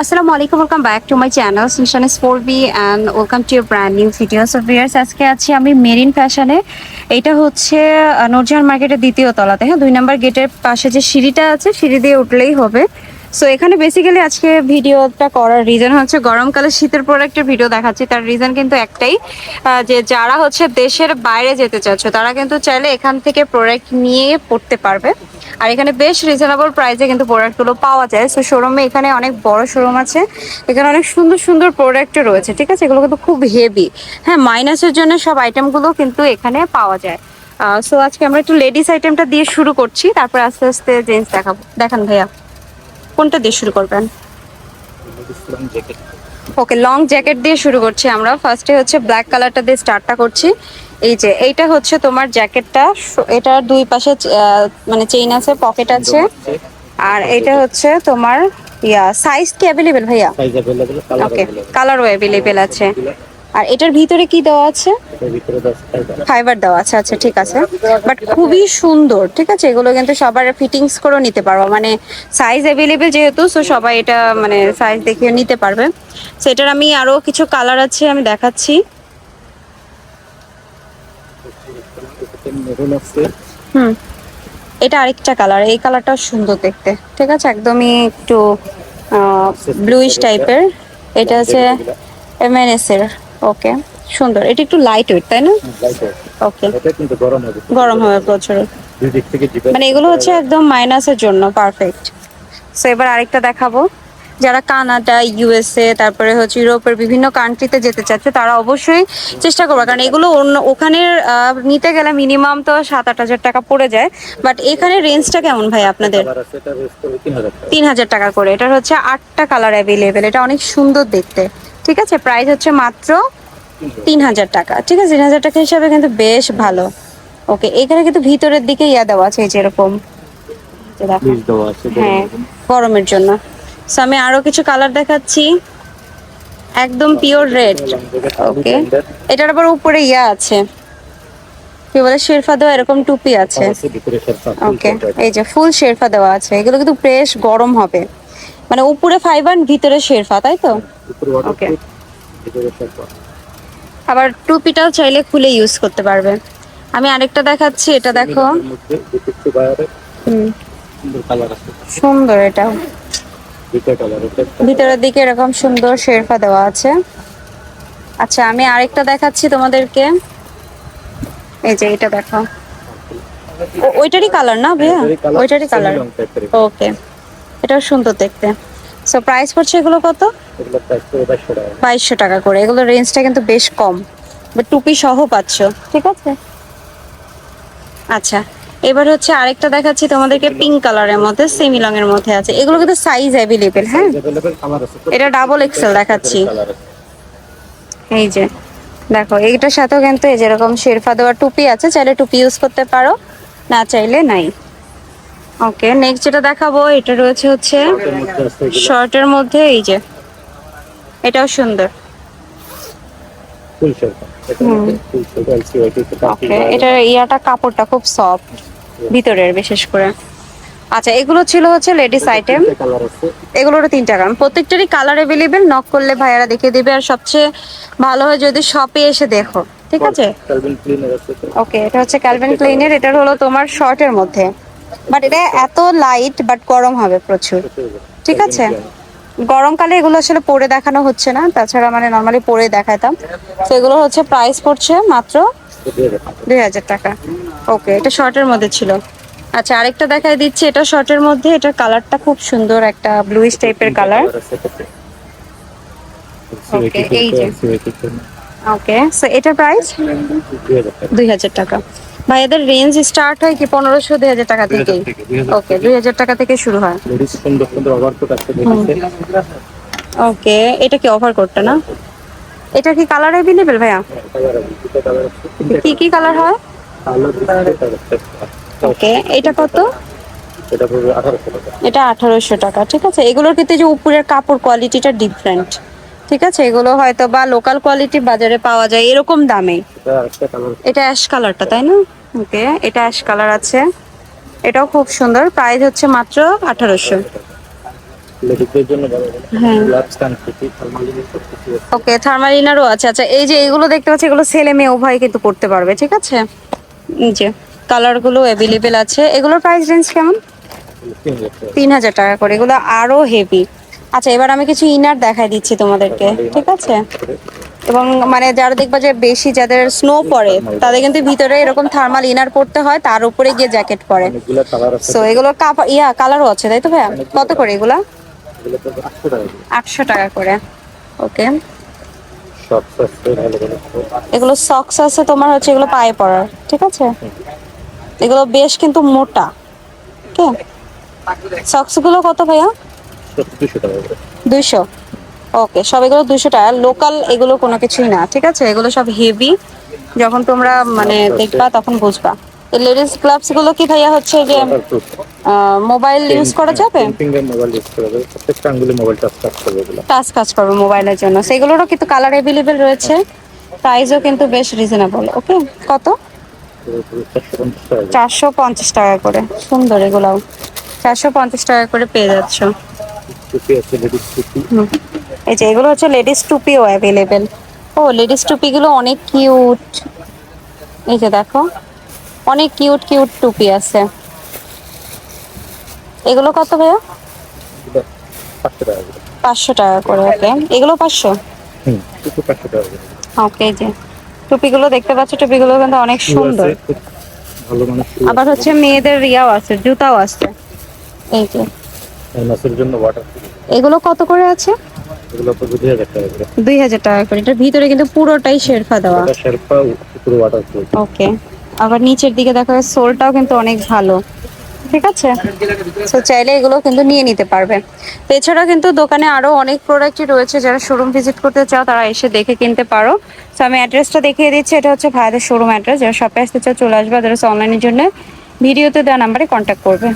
আসসালামু আলাইকুম welcome back to my channel সিনশান is for B and welcome to your brand new videos so viewers আজকে আছি আমি marine ফ্যাশনে। এটা হচ্ছে নূরজাহান মার্কেটের দ্বিতীয় তলাতে। হ্যাঁ দুই নম্বর গেটের পাশে যে সিঁড়িটা আছে, সিঁড়ি দিয়ে উঠলেই হবে। সো এখানে বেসিক্যালি আজকে ভিডিওটা করার রিজন হচ্ছে গরমকালে শীতের প্রোডাক্টের ভিডিও দেখাচ্ছি। তার রিজন কিন্তু একটাই যে যারা হচ্ছে দেশের বাইরে যেতে চাচ্ছ, তারা কিন্তু চাইলে এখান থেকে প্রোডাক্ট নিয়ে পড়তে পারবে। আর এখানে বেশ রিজনেবল প্রাইসে কিন্তু প্রোডাক্টগুলো পাওয়া যায়। সো শোরুমে এখানে অনেক বড় শোরুম আছে। এখানে অনেক সুন্দর সুন্দর প্রোডাক্টও রয়েছে, ঠিক আছে? এগুলো কিন্তু খুব হেভি হ্যাঁ মাইনাসের জন্য সব আইটেমগুলো কিন্তু এখানে পাওয়া যায়। সো আজকে আমরা একটু লেডিস আইটেমটা দিয়ে শুরু করছি। তারপর আস্তে আস্তে জেন্টস দেখাবো। দেখান ভাইয়া। কোনটা দিয়ে শুরু করবেন? ওকে লং জ্যাকেট দিয়ে শুরু করছি আমরা। ফার্স্টে হচ্ছে ব্ল্যাক কালারটা দিয়ে স্টার্টটা করছি। এই যে এইটা হচ্ছে তোমার জ্যাকেটটা এটার দুই পাশে মানে চেইন আছে পকেট আছে। আর এটা হচ্ছে তোমার ইয়া সাইজ কি অ্যাভেলেবেল ভাইয়া? ওকে কালারও অ্যাভেলেবেল আছে। আর এটার ভিতরে কি দেওয়া আছে? এর ভিতরে 10 টাকা। ফাইবার দেওয়া আছে আচ্ছা ঠিক আছে। বাট খুবই সুন্দর ঠিক আছে? এগুলো কিন্তু সবার ফিটিংস করেও নিতে পারব। মানে সাইজ অ্যাভেলেবেল যেহেতু সো সবাই এটা মানে সাইজ দেখে নিতে পারবে। সেটার আমি আরও কিছু কালার আছে আমি দেখাচ্ছি। হুম। এটা আরেকটা কালার এই কালারটাও সুন্দর দেখতে ঠিক আছে? একদমই একটু ব্লুইশ টাইপের এটা হচ্ছে এমএনএস এর ওকে সুন্দর। এটা একটু লাইট ওয়েট তাই না? ওকে এটা কিন্তু গরম হবে। গরম হবে প্রচুর। দুই দিক থেকে মানে এগুলো হচ্ছে একদম মাইনাসের জন্য পারফেক্ট সো এবার আরেকটা দেখাবো। যারা কানাডা ইউএসএ তারপরে হচ্ছে ইউরোপের বিভিন্ন কান্ট্রিতে যেতে চাচ্ছে তারা অবশ্যই চেষ্টা করবে। কারণ এগুলো অন্য ওখানের নিতে গেলে মিনিমাম তো সাত আট হাজার টাকা পড়ে যায়। বাট এখানে রেঞ্জটা কেমন ভাই আপনাদের? কালার আছে এটা রেস করে 3000 টাকা। তিন হাজার টাকা করে। এটার হচ্ছে আটটা কালার অ্যাভেলেবেল এটা অনেক সুন্দর দেখতে। ঠিক আছে? প্রাইস হচ্ছে মাত্র তিন হাজার টাকা। ঠিক আছে? তিন হাজার টাকা হিসাবে কিন্তু বেশ ভালো। ওকে এখানে কিন্তু ভিতরের দিকে ইয়া দেওয়া আছে এই যে এরকম। যে দেখো। প্লিজ দেওয়া আছে হ্যাঁ গরমের জন্য। সো আমি আরও কিছু কালার দেখাচ্ছি। একদম পিওর রেড ওকে এটার আবার উপরে ইয়া আছে। কি বলে? শেরফা দেওয়া এরকম টুপি আছে। ওকে এই যে ফুল শেরফা দেওয়া আছে। এগুলো কিন্তু বেশ গরম হবে। মানে উপরে ফাইবার ভিতরে শেরফা তাই তো? উপরে আবার টুপিটাও চাইলে খুলে ইউজ করতে পারবে। আমি আরেকটা দেখাচ্ছি এটা দেখো। সুন্দর এটা ভিতরের দিকে এরকম সুন্দর শেরফা দেওয়া আছে। আচ্ছা আমি আরেকটা দেখাচ্ছি তোমাদেরকে। এই যে এটা দেখো। ওইটারই কালার না ভাইয়া? ওইটারই কালার ওকে এটাও সুন্দর দেখতে। সো প্রাইস পড়ছে এগুলো কত? বাইশশো টাকা। করে। এগুলো রেঞ্জটা কিন্তু বেশ কম। বা টুপি সহ পাচ্ছ ঠিক আছে? আচ্ছা এবার হচ্ছে আরেকটা দেখাচ্ছি তোমাদেরকে পিঙ্ক কালারের মধ্যে সেমি লং এর মধ্যে আছে। এগুলো কিন্তু সাইজ অ্যাভেলেবেল হ্যাঁ? এটা ডাবল এক্সেল দেখাচ্ছি। এই যে দেখো এইটার সাথেও কিন্তু এই যেরকম শেরফা দেওয়া টুপি আছে চাইলে টুপি ইউজ করতে পারো না চাইলে নাই। ওকে নেক্সট যেটা দেখাবো এটা রয়েছে হচ্ছে শর্টের মধ্যে এই যে এটাও সুন্দর। এটা ইয়াটা কাপড়টা খুব সফট ভিতরের বিশেষ করে। আচ্ছা এগুলো ছিল হচ্ছে লেডিস আইটেম এগুলোরও তিন টাকা প্রত্যেকটারই কালার অ্যাভেলেবেল নক করলে ভাইয়ারা দেখিয়ে দিবে। আর সবচেয়ে ভালো হয় যদি শপে এসে দেখো ঠিক আছে? ওকে এটা হচ্ছে ক্যালভিন ক্লিনের এটার হলো তোমার শর্টের মধ্যে। বাট এটা এত লাইট বাট গরম হবে প্রচুর। ঠিক আছে? গরমকালে এগুলো আসলে পরে দেখানো হচ্ছে না তাছাড়া মানে নর্মালি পরে দেখাতাম। তো এগুলো হচ্ছে প্রাইস পড়ছে মাত্র দুই হাজার টাকা। ওকে এটা শর্টের মধ্যে ছিল। আচ্ছা আরেকটা দেখাই দিচ্ছি এটা শর্টের মধ্যে এটার কালারটা খুব সুন্দর একটা ব্লুইশ টাইপের কালার ওকে এই যে। ওকে সো এটার প্রাইস দুই হাজার টাকা। ভাই এদের রেঞ্জ স্টার্ট হয় কি পনেরোশো দুই হাজার টাকা থেকেই? ওকে দুই হাজার টাকা থেকে শুরু হয়। লেডিস সুন্দর সুন্দর ওভারকোট আছে দেখেছে ওকে এটা কি অফার করতে না? এটা কি কালার অ্যাভেলেবেল ভাইয়া? আছে কি কি কালার হয়? ওকে এটা কত? এটা পড়বে 1800 টাকা। এটা আঠারোশো টাকা ঠিক আছে? এগুলোর ক্ষেত্রে যে উপরের কাপড় কোয়ালিটিটা ডিফারেন্ট ঠিক আছে? এগুলো হয়তো বা লোকাল কোয়ালিটি বাজারে পাওয়া যায় এরকম দামে। এটা অ্যাশ কালারটা তাই না? ওকে এটা অ্যাশ কালার আছে। এটাও খুব সুন্দর। প্রাইস হচ্ছে মাত্র আঠারোশো। হ্যাঁ। ওকে থার্মাল ইনারও আছে। আচ্ছা এই যে এগুলো দেখতে পাচ্ছি এগুলো ছেলে মেয়ে উভয় কিন্তু পড়তে পারবে ঠিক আছে? যে কালারগুলো অ্যাভেলেবেল আছে। এগুলোর প্রাইস রেঞ্জ কেমন? তিন হাজার টাকা করে। এগুলো আরও হেভি আচ্ছা এবার আমি কিছু ইনার দেখাই দিচ্ছি তোমাদেরকে, ঠিক আছে? এবং মানে যারা দেখবা যে বেশি যাদের স্নো পড়ে, তাদের কিন্তু ভিতরে এরকম থার্মাল ইনার পড়তে হয়, তার উপরে গিয়ে জ্যাকেট পরে। সো কাপড় ইয়া কালারও আছে, তাই তো ভাইয়া? কত করে এগুলা? এগুলো আটশো টাকা করে। ওকে এগুলো সক্স আছে তোমার হচ্ছে, এগুলো পায়ে পরার, ঠিক আছে? এগুলো বেশ কিন্তু মোটা ঠিক সক্সগুলো কত ভাইয়া? দুইশো ওকে সব এগুলো দুশো টাকা। লোকাল এগুলো কোনো কিছুই না ঠিক আছে? এগুলো সব হেভি যখন তোমরা মানে দেখবা তখন বুঝবা। লেডিস গ্লাভসগুলো কি ভাইয়া হচ্ছে যে মোবাইল ইউজ করা যাবে? ফিঙ্গার মোবাইল ইউজ করা যাবে। প্রত্যেকটা আঙ্গুলে মোবাইল টাচ টাচ করবে এগুলো। টাচ কাজ করবে মোবাইলের জন্য। সেগুলোরও কিন্তু কালার অ্যাভেলেবেল রয়েছে। প্রাইসও কিন্তু বেশ রিজনেবল ওকে কত। চারশো পঞ্চাশ টাকা করে। সুন্দর এগুলাও। চারশো পঞ্চাশ টাকা করে পেয়ে যাচ্ছ। টুপি আছে লেডিস টুপি। এই যে এগুলো হচ্ছে লেডিস টুপিও অ্যাভেলেবেল ও লেডিস টুপিগুলো অনেক কিউট এই যে দেখো অনেক কিউট কিউট টুপি আছে। এগুলো কত ভাইয়া? পাঁচশো টাকা করে। ওকে এগুলো পাঁচশো? ওকে যে টুপিগুলো দেখতে পাচ্ছ টুপিগুলো কিন্তু অনেক সুন্দর। আবার হচ্ছে মেয়েদের ইয়াও আছে জুতাও আছে। এই যে মাসের জন্য ওয়াটার এগুলো কত করে আছে? এগুলো তো দুই হাজার টাকা করে। দুই হাজার টাকা করে। এটার ভিতরে কিন্তু পুরোটাই শেরফা দেওয়া। এটা শেরপা পুরো ওয়াটার ওকে আবার নিচের দিকে দেখা যায় সোলটাও কিন্তু অনেক ভালো। ঠিক আছে? তো চাইলে এগুলো কিন্তু নিয়ে নিতে পারবে। তো এছাড়াও কিন্তু দোকানে আরও অনেক প্রোডাক্টই রয়েছে। যারা শোরুম ভিজিট করতে চাও তারা এসে দেখে কিনতে পারো। তো আমি অ্যাড্রেসটা দেখিয়ে দিচ্ছি। এটা হচ্ছে ভাইদের শোরুম অ্যাড্রেস যারা শপে আসতে চাও চলে আসবে। যারা অনলাইনের জন্য ভিডিওতে দেওয়া নাম্বারে কন্ট্যাক্ট করবে।